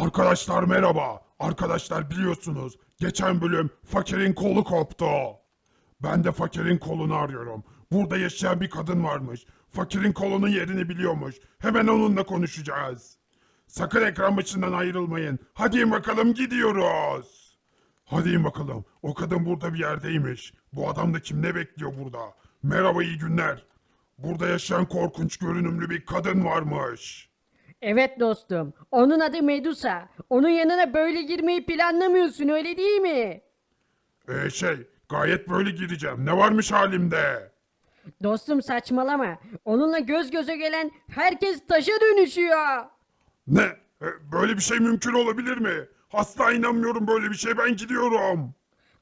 Arkadaşlar merhaba. Arkadaşlar biliyorsunuz geçen bölüm fakirin kolu koptu. Ben de fakirin kolunu arıyorum. Burada yaşayan bir kadın varmış. Fakirin kolunun yerini biliyormuş. Hemen onunla konuşacağız. Sakın ekran başından ayrılmayın. Hadi bakalım gidiyoruz. Hadi bakalım. O kadın burada bir yerdeymiş. Bu adam da kim ne bekliyor burada? Merhaba iyi günler. Burada yaşayan korkunç görünümlü bir kadın varmış. Evet dostum. Onun adı Medusa. Onun yanına böyle girmeyi planlamıyorsun öyle değil mi? Ee şey gayet böyle gireceğim. Ne varmış halimde? Dostum saçmalama. Onunla göz göze gelen herkes taşa dönüşüyor. Ne? E, Böyle bir şey mümkün olabilir mi? Asla inanmıyorum böyle bir şey. Ben gidiyorum.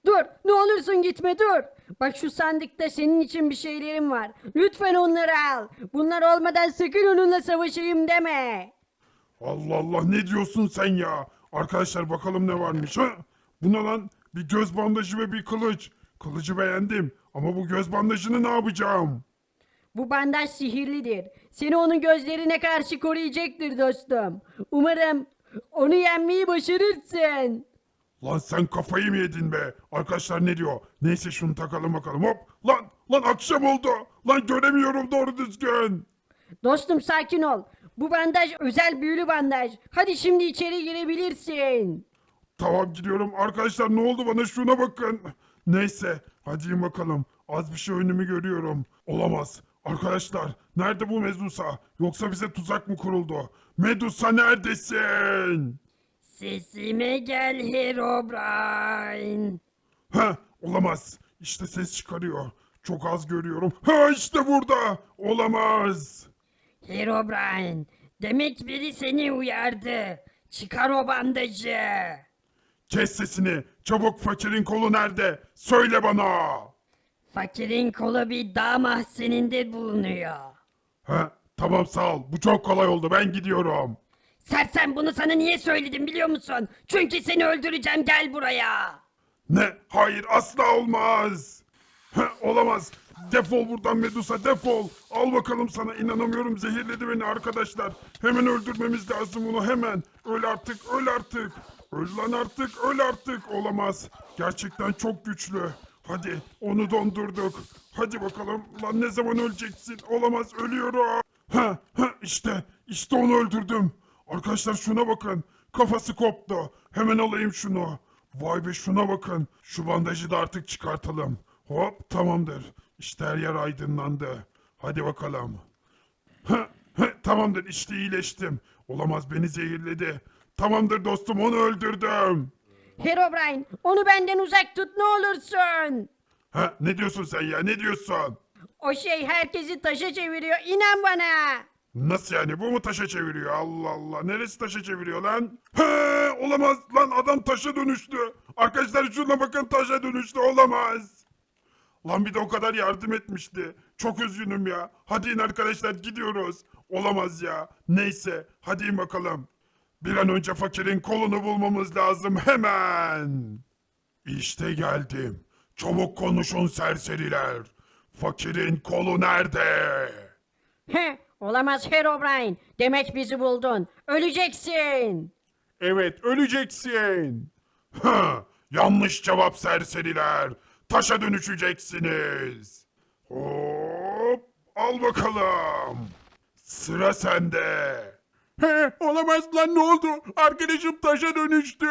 Dur ne olursun gitme dur. Bak şu sandıkta senin için bir şeylerim var. Lütfen onları al. Bunlar olmadan sakın onunla savaşayım deme. Allah Allah ne diyorsun sen ya? Arkadaşlar bakalım ne varmış ha? Bu ne lan? Bir göz bandajı ve bir kılıç. Kılıcı beğendim ama bu göz bandajını ne yapacağım? Bu bandaj sihirlidir. Seni onun gözlerine karşı koruyacaktır dostum. Umarım onu yenmeyi başarırsın. Lan sen kafayı mı yedin be? Arkadaşlar ne diyor? Neyse şunu takalım bakalım hop. Lan lan akşam oldu. Lan göremiyorum doğru düzgün. Dostum sakin ol. Bu bandaj özel büyülü bandaj. Hadi şimdi içeri girebilirsin. Tamam gidiyorum. Arkadaşlar ne oldu bana şuna bakın. Neyse hadi bakalım. Az bir şey önümü görüyorum. Olamaz. Arkadaşlar nerede bu Medusa? Yoksa bize tuzak mı kuruldu? Medusa neredesin? Sesime gel Herobrine. Ha olamaz. İşte ses çıkarıyor. Çok az görüyorum. Ha işte burada. Olamaz. Herobrine. Demek biri seni uyardı. Çıkar o bandajı. Kes sesini. Çabuk fakirin kolu nerede? Söyle bana. Fakirin kolu bir dağ mahzeninde bulunuyor. Ha tamam sağ ol. Bu çok kolay oldu. Ben gidiyorum. Sersem bunu sana niye söyledim biliyor musun? Çünkü seni öldüreceğim gel buraya. Ne? Hayır asla olmaz. Heh, olamaz. Defol buradan Medusa defol. Al bakalım sana inanamıyorum zehirledi beni arkadaşlar. Hemen öldürmemiz lazım bunu hemen. Öl artık öl artık. Öl lan artık öl artık. Olamaz. Gerçekten çok güçlü. Hadi onu dondurduk. Hadi bakalım lan ne zaman öleceksin? Olamaz ölüyorum. Ha ha işte işte onu öldürdüm. Arkadaşlar şuna bakın. Kafası koptu. Hemen alayım şunu. Vay be şuna bakın. Şu bandajı da artık çıkartalım. Hop tamamdır. İşte her yer aydınlandı. Hadi bakalım. Heh, heh, tamamdır işte iyileştim. Olamaz beni zehirledi. Tamamdır dostum onu öldürdüm. Herobrine onu benden uzak tut ne olursun. Ha ne diyorsun sen ya ne diyorsun? O şey herkesi taşa çeviriyor inan bana. Nasıl yani bu mu taşa çeviriyor Allah Allah neresi taşa çeviriyor lan? He olamaz lan adam taşa dönüştü. Arkadaşlar şuna bakın taşa dönüştü olamaz. Lan bir de o kadar yardım etmişti. Çok üzgünüm ya. Hadi in arkadaşlar gidiyoruz. Olamaz ya. Neyse hadi in bakalım. Bir an önce fakirin kolunu bulmamız lazım hemen. İşte geldim. Çabuk konuşun serseriler. Fakirin kolu nerede? Heh, olamaz Herobrine. Demek bizi buldun. Öleceksin. Evet, öleceksin. Ha, yanlış cevap serseriler. Taşa dönüşeceksiniz. Hop, al bakalım. Sıra sende. He, olamaz lan ne oldu? Arkadaşım taşa dönüştü.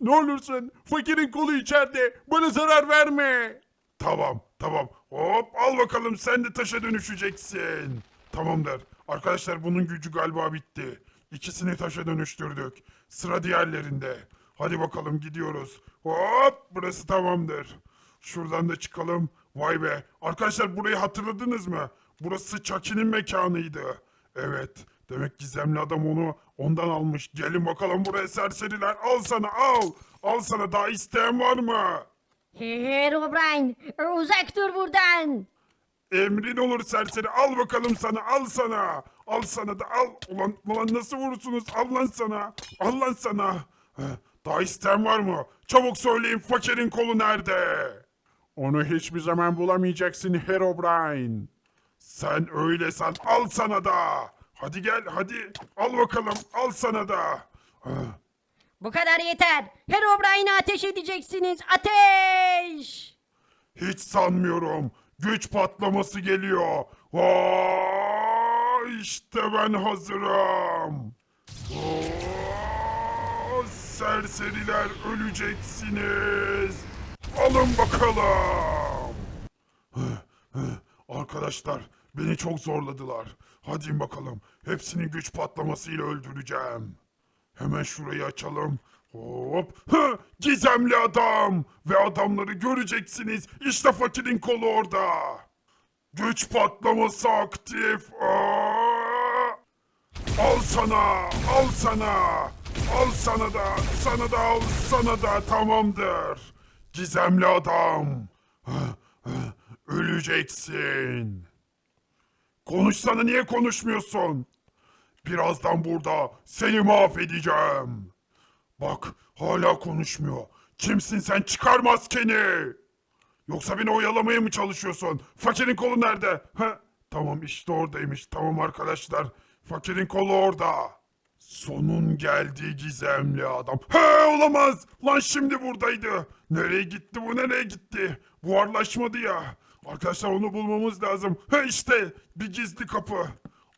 Ne olursun fakirin kolu içeride. Bana zarar verme. Tamam, tamam. Hop, al bakalım sen de taşa dönüşeceksin. Tamamdır. Arkadaşlar bunun gücü galiba bitti. İkisini taşa dönüştürdük. Sıra diğerlerinde. Hadi bakalım gidiyoruz. Hop burası tamamdır. Şuradan da çıkalım. Vay be. Arkadaşlar burayı hatırladınız mı? Burası Chucky'nin mekanıydı. Evet. Demek gizemli adam onu ondan almış. Gelin bakalım buraya serseriler. Al sana al. Al sana daha isteyen var mı? Herobrine uzak dur buradan. Emrin olur serseri al bakalım sana al sana. Al sana da al. Ulan, ulan nasıl vurursunuz al lan sana. Al lan sana. Daha isteyen var mı? Çabuk söyleyin fakirin kolu nerede? Onu hiçbir zaman bulamayacaksın Herobrine. Sen öyle san al sana da. Hadi gel hadi al bakalım al sana da. Bu kadar yeter. Herobrine'e ateş edeceksiniz. Ateş! Hiç sanmıyorum. Güç patlaması geliyor. Aa, işte ben hazırım. Aa, serseriler öleceksiniz. Alın bakalım. Arkadaşlar beni çok zorladılar. Hadi bakalım. Hepsini güç patlamasıyla öldüreceğim. Hemen şurayı açalım. Hop. Hı, gizemli adam. Ve adamları göreceksiniz. İşte fakirin kolu orada. Güç patlaması aktif. Aa! Al sana. Al sana. Al sana da. Sana da al sana da. Tamamdır. Gizemli adam. Öleceksin. Konuşsana niye konuşmuyorsun? Birazdan burada seni mahvedeceğim. Bak hala konuşmuyor. Kimsin sen çıkar maskeni. Yoksa beni oyalamaya mı çalışıyorsun? Fakirin kolu nerede? Ha? Tamam işte oradaymış. Tamam arkadaşlar. Fakirin kolu orada. Sonun geldi gizemli adam. He olamaz. Lan şimdi buradaydı. Nereye gitti bu nereye gitti? Buharlaşmadı ya. Arkadaşlar onu bulmamız lazım. He işte bir gizli kapı.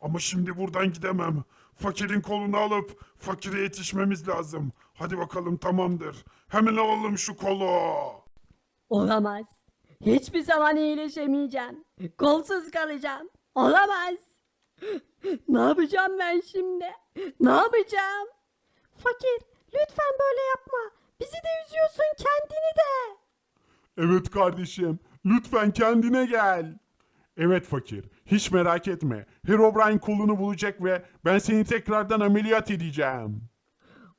Ama şimdi buradan gidemem. Fakirin kolunu alıp fakire yetişmemiz lazım. Hadi bakalım tamamdır. Hemen alalım şu kolu. Olamaz. Hiçbir zaman iyileşemeyeceğim. Kolsuz kalacağım. Olamaz. Ne yapacağım ben şimdi? Ne yapacağım? Fakir, lütfen böyle yapma. Bizi de üzüyorsun, kendini de. Evet kardeşim, lütfen kendine gel. Evet fakir, hiç merak etme. Herobrine kolunu bulacak ve ben seni tekrardan ameliyat edeceğim.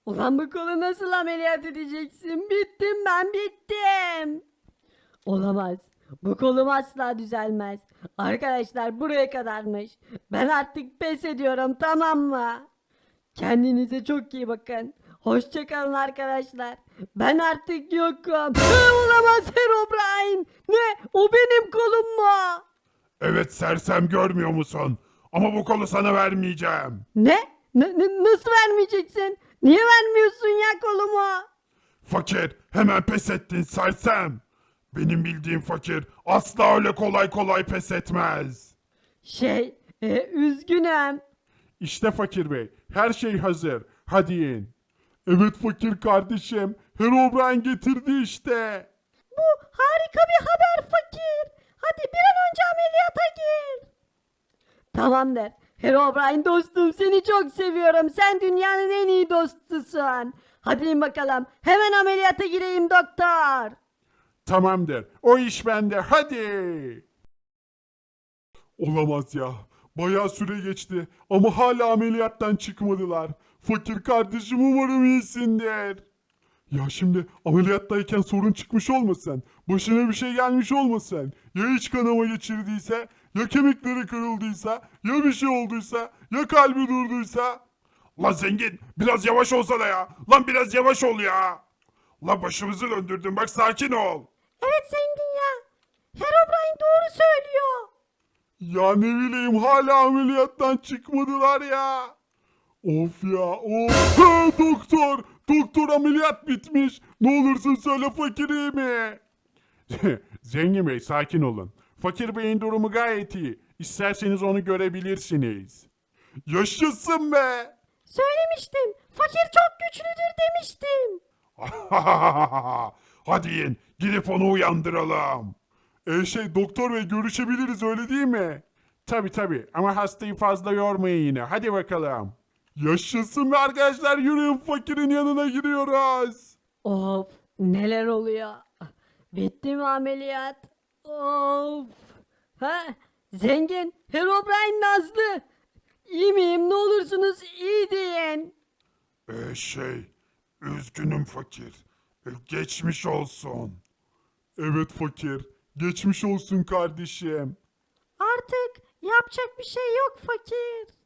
Ulan bu kolu nasıl ameliyat edeceksin? Bittim ben bittim. Olamaz. Bu kolum asla düzelmez. Arkadaşlar buraya kadarmış. Ben artık pes ediyorum tamam mı? Kendinize çok iyi bakın. Hoşçakalın arkadaşlar. Ben artık yokum. Olamaz Herobrine. Ne? O benim kolum mu? Evet sersem görmüyor musun? Ama bu kolu sana vermeyeceğim. Ne? Ne- ne- nasıl vermeyeceksin? Niye vermiyorsun ya kolumu? Fakir hemen pes ettin sersem. Benim bildiğim fakir asla öyle kolay kolay pes etmez. Şey, e, üzgünüm. İşte fakir bey, her şey hazır. Hadi in. Evet fakir kardeşim, Herobrine getirdi işte. Bu harika bir haber fakir. Hadi bir an önce ameliyata gir. Tamamdır. Herobrine dostum seni çok seviyorum. Sen dünyanın en iyi dostusun. Hadi bakalım. Hemen ameliyata gireyim doktor. Tamamdır, o iş bende, hadi. Olamaz ya, bayağı süre geçti ama hala ameliyattan çıkmadılar. Fakir kardeşim umarım iyisindir. Ya şimdi ameliyattayken sorun çıkmış olmasın, başına bir şey gelmiş olmasın. Ya iç kanama geçirdiyse, ya kemikleri kırıldıysa, ya bir şey olduysa, ya kalbi durduysa. Lan zengin biraz yavaş olsana ya. Lan biraz yavaş ol ya. Lan başımızı döndürdün bak sakin ol. Evet zengin ya. Herobrine doğru söylüyor. Ya ne bileyim hala ameliyattan çıkmadılar ya. Of ya of. Ha, doktor. Doktor ameliyat bitmiş. Ne olursun söyle fakir iyi mi? Zengin Bey sakin olun. Fakir Bey'in durumu gayet iyi. İsterseniz onu görebilirsiniz. Yaşasın be. Söylemiştim. Fakir çok güçlüdür demiştim. Hadi in gidip onu uyandıralım. E şey doktor bey görüşebiliriz öyle değil mi? Tabi tabi ama hastayı fazla yormayın yine. Hadi bakalım. Yaşasın arkadaşlar yürüyün fakirin yanına giriyoruz. Of neler oluyor? Bitti mi ameliyat? Of. Ha? Zengin, Herobrine Nazlı. İyi miyim? Ne olursunuz iyi deyin. Ee, şey üzgünüm fakir. Ee, geçmiş olsun. Evet fakir. Geçmiş olsun kardeşim. Artık yapacak bir şey yok fakir.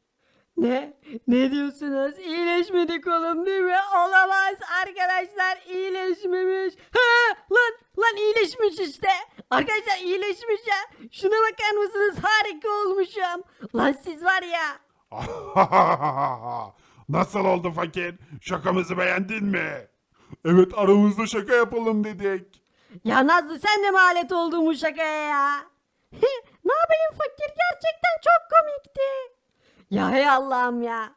Ne? Ne diyorsunuz? İyileşmedi kolum değil mi? Olamaz arkadaşlar iyileşmemiş. Ha, lan lan iyileşmiş işte. Arkadaşlar iyileşmiş ya. Şuna bakar mısınız? Harika olmuşum. Lan siz var ya. Nasıl oldu fakir? Şakamızı beğendin mi? Evet aramızda şaka yapalım dedik. Ya Nazlı sen de mi alet oldun bu şakaya ya? ne yapayım fakir gerçekten çok komikti. Ya hey Allah'ım ya.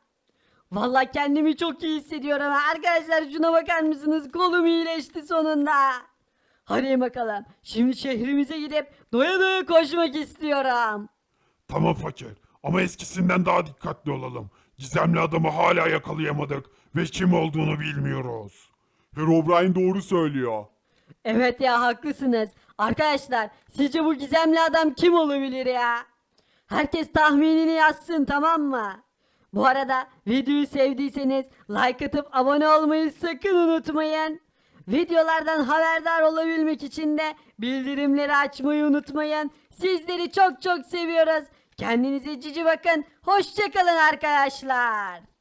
Vallahi kendimi çok iyi hissediyorum. Arkadaşlar şuna bakar mısınız? Kolum iyileşti sonunda. Hadi bakalım. Şimdi şehrimize gidip doya doya koşmak istiyorum. Tamam fakir ama eskisinden daha dikkatli olalım. Gizemli adamı hala yakalayamadık ve kim olduğunu bilmiyoruz. Herobrine doğru söylüyor. Evet ya haklısınız. Arkadaşlar sizce bu gizemli adam kim olabilir ya? Herkes tahminini yazsın tamam mı? Bu arada videoyu sevdiyseniz like atıp abone olmayı sakın unutmayın. Videolardan haberdar olabilmek için de bildirimleri açmayı unutmayın. Sizleri çok çok seviyoruz. Kendinize cici bakın. Hoşçakalın arkadaşlar.